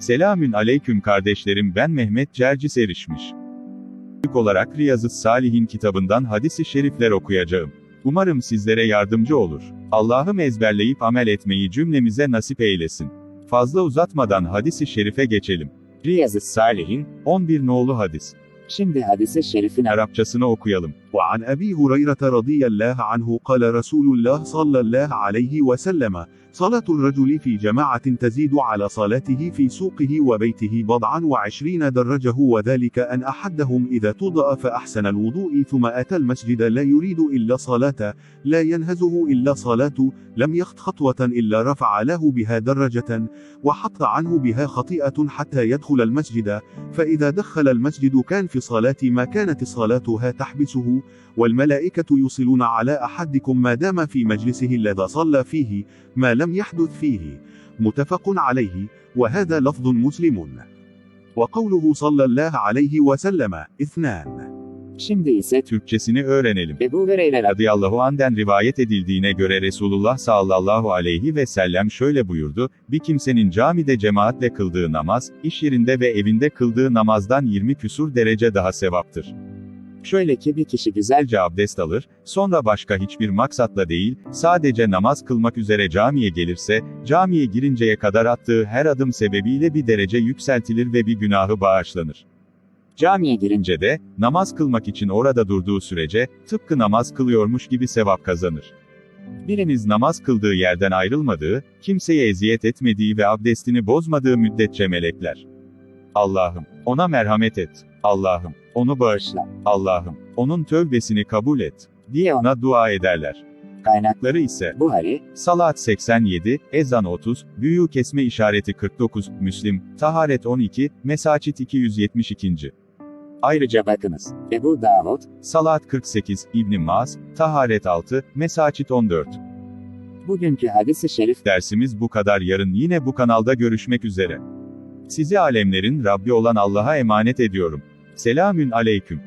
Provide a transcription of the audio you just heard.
Selamün aleyküm kardeşlerim ben Mehmet Cercis Erişmiş. İlk olarak Riyazı Salihin kitabından hadisi şerifler okuyacağım. Umarım sizlere yardımcı olur. Allah'ım ezberleyip amel etmeyi cümlemize nasip eylesin. Fazla uzatmadan hadisi şerife geçelim. Riyaz-ı Salihin, 11 nolu hadis. şimdi hadise şerifin Arapçasını okuyalım. وعن أبي هريرة رضي الله عنه قال رسول الله صلى الله عليه وسلم صلاة الرجل في جماعة تزيد على صلاته في سوقه وبيته بضعا وعشرين درجة وذلك أن أحدهم إذا توضأ فأحسن الوضوء ثم أتى المسجد لا يريد إلا صلاة لا ينهزه إلا صلاة لم يخط خطوة إلا رفع له بها درجة وحط عنه بها خطيئة حتى يدخل المسجد فإذا دخل المسجد كان في صلاة ما كانت صلاتها تحبسه والملائكة يصلون على أحدكم ما دام في مجلسه الذي صلى فيه ما لم يحدث فيه متفق عليه وهذا لفظ مسلم وقوله صلى الله عليه وسلم اثنان Şimdi ise Türkçesini öğrenelim. Ebu Hureyre radıyallahu anh'den rivayet edildiğine göre Resulullah sallallahu aleyhi ve sellem şöyle buyurdu, bir kimsenin camide cemaatle kıldığı namaz, iş yerinde ve evinde kıldığı namazdan 20 küsur derece daha sevaptır. şöyle ki bir kişi güzel Güzelce abdest alır, sonra başka hiçbir maksatla değil, sadece namaz kılmak üzere camiye gelirse, camiye girinceye kadar attığı her adım sebebiyle bir derece yükseltilir ve bir günahı bağışlanır. camiye girince de, namaz kılmak için orada durduğu sürece, tıpkı namaz kılıyormuş gibi sevap kazanır. Biriniz namaz kıldığı yerden ayrılmadığı, kimseye eziyet etmediği ve abdestini bozmadığı müddetçe melekler. Allah'ım, ona merhamet et. Allah'ım, onu bağışla. Allah'ım, onun tövbesini kabul et. diye ona dua ederler. kaynakları ise, Buhari, Salat 87, ezan 30, büyü kesme işareti 49, Müslim, taharet 12, mesaçit 272. ayrıca bakınız. Ebu Davud, Salat 48, İbn Maz, taharet 6, mesaçit 14. bugünkü hadisi şerif Dersimiz bu kadar yarın yine bu kanalda görüşmek üzere. Sizi alemlerin Rabbi olan Allah'a emanet ediyorum. Selamün aleyküm.